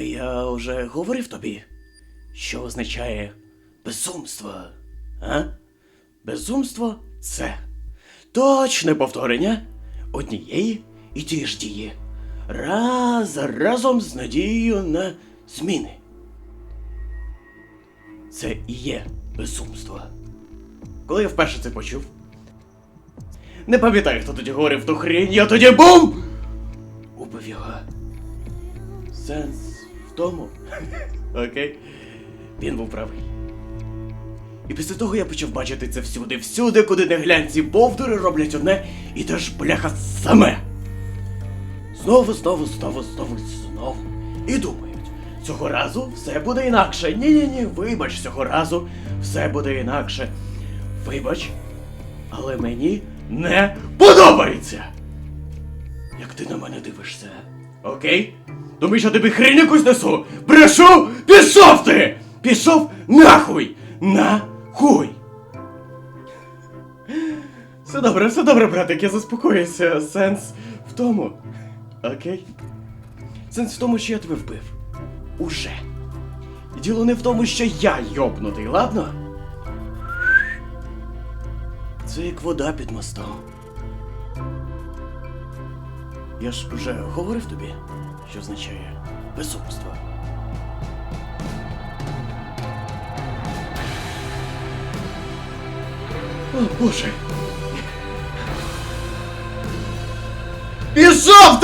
Я вже говорив тобі, що означає безумство. А? Безумство це точне повторення однієї і тієї ж дії. Раз разом з надією на зміни. Це і є безумство. Коли я вперше це почув. Не пам'ятаю, хто тоді говорив ту хрінь, я тоді бум! Убив його. Сенс тому. Окей. Він був правий. І після того я почав бачити це всюди, всюди, куди не глянь, ці бовдури роблять одне і те ж бляха саме. Знову, знову, знову, знову, знову. І думають, цього разу все буде інакше. Ні-ні-ні, вибач, цього разу все буде інакше. Вибач, але мені не подобається. Як ти на мене дивишся? Окей? Думаєш, я тобі хрінь якусь несу? Брешу! Пішов ти! Пішов нахуй! Нахуй! Все добре, все добре, братик, я заспокоюся. Сенс в тому. Окей? Сенс в тому, що я тебе вбив. Уже. Діло не в тому, що я йобнутий, ладно? Це як вода під мостом. Я ж уже говорив тобі, що означає безумство. О, Боже. Пішов!